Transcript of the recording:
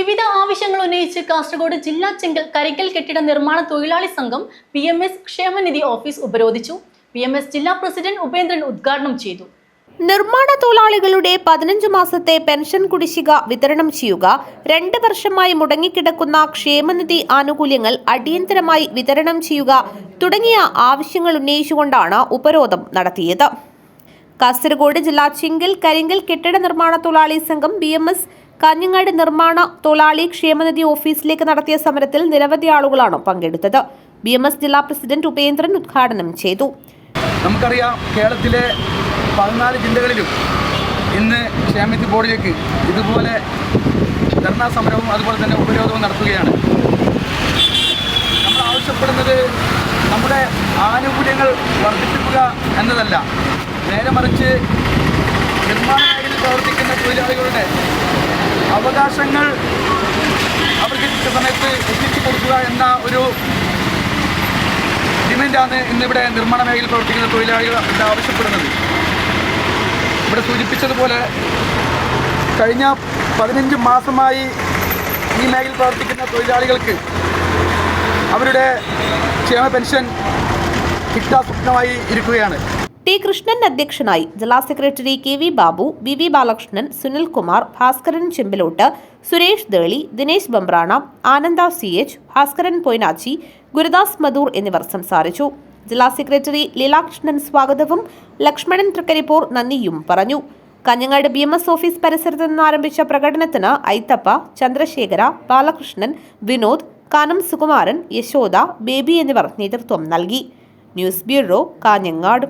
വിവിധ ആവശ്യങ്ങൾ ഉന്നയിച്ച് കാസർഗോഡ് ജില്ലാ ചെങ്കൽ കരിക്കൽ കെട്ടിട നിർമ്മാണ തൊഴിലാളി സംഘം പി എം എസ് ക്ഷേമനിധി ഓഫീസ് ഉപരോധിച്ചു. പി എം എസ് ജില്ലാ പ്രസിഡന്റ് ഉപേന്ദ്രൻ ഉദ്ഘാടനം ചെയ്തു. നിർമ്മാണ തൊഴിലാളികളുടെ പതിനഞ്ച് മാസത്തെ പെൻഷൻ കുടിശ്ശിക വിതരണം ചെയ്യുക രണ്ട് വർഷമായി മുടങ്ങിക്കിടക്കുന്ന ക്ഷേമനിധി ആനുകൂല്യങ്ങൾ അടിയന്തരമായി വിതരണം ചെയ്യുക തുടങ്ങിയ ആവശ്യങ്ങൾ ഉന്നയിച്ചുകൊണ്ടാണ് ഉപരോധം നടത്തിയത്. കാസർഗോഡ് ജില്ലാ ചിങ്കൽ കരിങ്കൽ കെട്ടിട നിർമ്മാണ തൊഴിലാളി സംഘം ബി എം എസ് കാഞ്ഞങ്ങാട് നിർമ്മാണ തൊഴിലാളി ക്ഷേമനിധി ഓഫീസിലേക്ക് നടത്തിയ സമരത്തിൽ നിരവധി ആളുകളാണ് പങ്കെടുത്തത്. ബി എം എസ് ജില്ലാ പ്രസിഡന്റ് ഉപേന്ദ്രൻ ഉദ്ഘാടനം ചെയ്തു. നമുക്കറിയാം കേരളത്തിലെ പതിനാല് ജില്ലകളിലും ഇന്ന് ക്ഷേമനിധി ബോർഡിലേക്ക് ഇതുപോലെ ധർണാ സമരവും അതുപോലെ തന്നെ ഉപരോധവും നടത്തുകയാണ്. നമ്മൾ ആവശ്യപ്പെടുന്നത് നമ്മുടെ ആനുകൂല്യങ്ങൾ വർദ്ധിപ്പിക്കുക എന്നതല്ല. നേരെ മറിച്ച് നിർമ്മാണ പ്രവർത്തിക്കുന്ന തൊഴിലാളികളുടെ അവകാശങ്ങൾ അവർക്ക് സമയത്ത് എത്തിച്ചു കൊടുക്കുക എന്ന ഒരു ഡിമാൻഡാണ് ഇന്നിവിടെ നിർമ്മാണ മേഖലയിൽ പ്രവർത്തിക്കുന്ന തൊഴിലാളികൾ ആവശ്യപ്പെടുന്നത്. ഇവിടെ സൂചിപ്പിച്ചതുപോലെ കഴിഞ്ഞ പതിനഞ്ച് മാസമായി ഈ മേഖലയിൽ പ്രവർത്തിക്കുന്ന തൊഴിലാളികൾക്ക് അവരുടെ ക്ഷേമ പെൻഷൻ കിട്ടാ സ്വപ്നമായി ഇരിക്കുകയാണ്. ടി കൃഷ്ണൻ അധ്യക്ഷനായി ജില്ലാ secretary K V Babu V V Balakrishnan Sunilkumar Bhaskaran Chembilott Suresh Deli Dinesh Bambrana Ananda C H Bhaskaran Poinachi Gurudas Madhur എന്നിവർ സംസാരിച്ചു. ജില്ലാ സെക്രട്ടറി ലീലാകൃഷ്ണൻ സ്വാഗതവും ലക്ഷ്മണൻ തൃക്കരിപ്പൂർ നന്ദിയും പറഞ്ഞു. Kanhangad B M S office പരിസരത്ത് നിന്ന് ആരംഭിച്ച പ്രകടനത്തിന് ഐത്തപ്പ ചന്ദ്രശേഖര ബാലകൃഷ്ണൻ വിനോദ് കാനം സുകുമാരൻ യശോദ ബേബി എന്നിവർ നേതൃത്വം നൽകി. News bureau Kanhangad.